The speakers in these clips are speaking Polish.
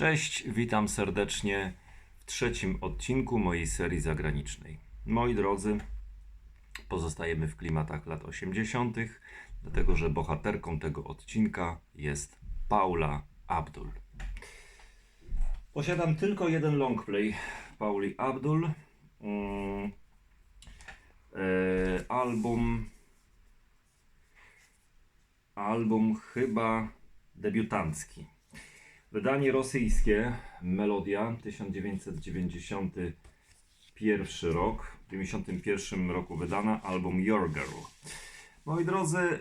Cześć, witam serdecznie w trzecim odcinku mojej serii zagranicznej. Moi drodzy, pozostajemy w klimatach lat 80., dlatego że bohaterką tego odcinka jest Paula Abdul. Posiadam tylko jeden longplay Pauli Abdul. Mm, e, album. Album chyba debiutancki. Wydanie rosyjskie, Melodia, 1991 rok. W 1991 roku wydana album Your Girl. Moi drodzy, e,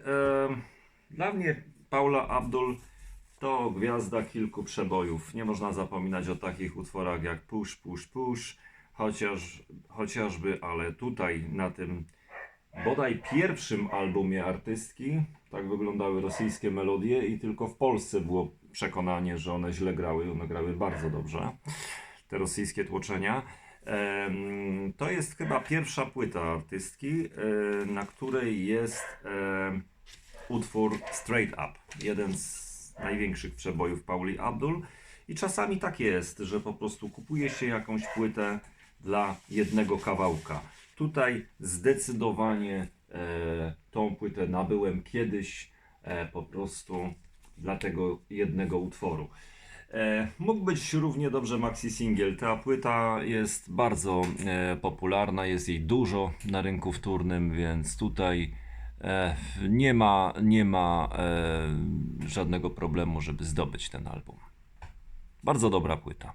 dla mnie Paula Abdul to gwiazda kilku przebojów. Nie można zapominać o takich utworach jak Push, Push, Push, chociaż, chociażby, ale tutaj na tym bodaj pierwszym albumie artystki tak wyglądały rosyjskie melodie i tylko w Polsce było przekonanie, że one źle grały. One grały bardzo dobrze, te rosyjskie tłoczenia. To jest chyba pierwsza płyta artystki, e, na której jest utwór Straight Up, jeden z największych przebojów Pauli Abdul. I czasami tak jest, że po prostu kupuje się jakąś płytę dla jednego kawałka. Tutaj zdecydowanie e, tą płytę nabyłem kiedyś e, po prostu dla tego jednego utworu. E, mógł być równie dobrze maxi single. Ta płyta jest bardzo popularna, jest jej dużo na rynku wtórnym, więc tutaj nie ma, nie ma żadnego problemu, żeby zdobyć ten album. Bardzo dobra płyta.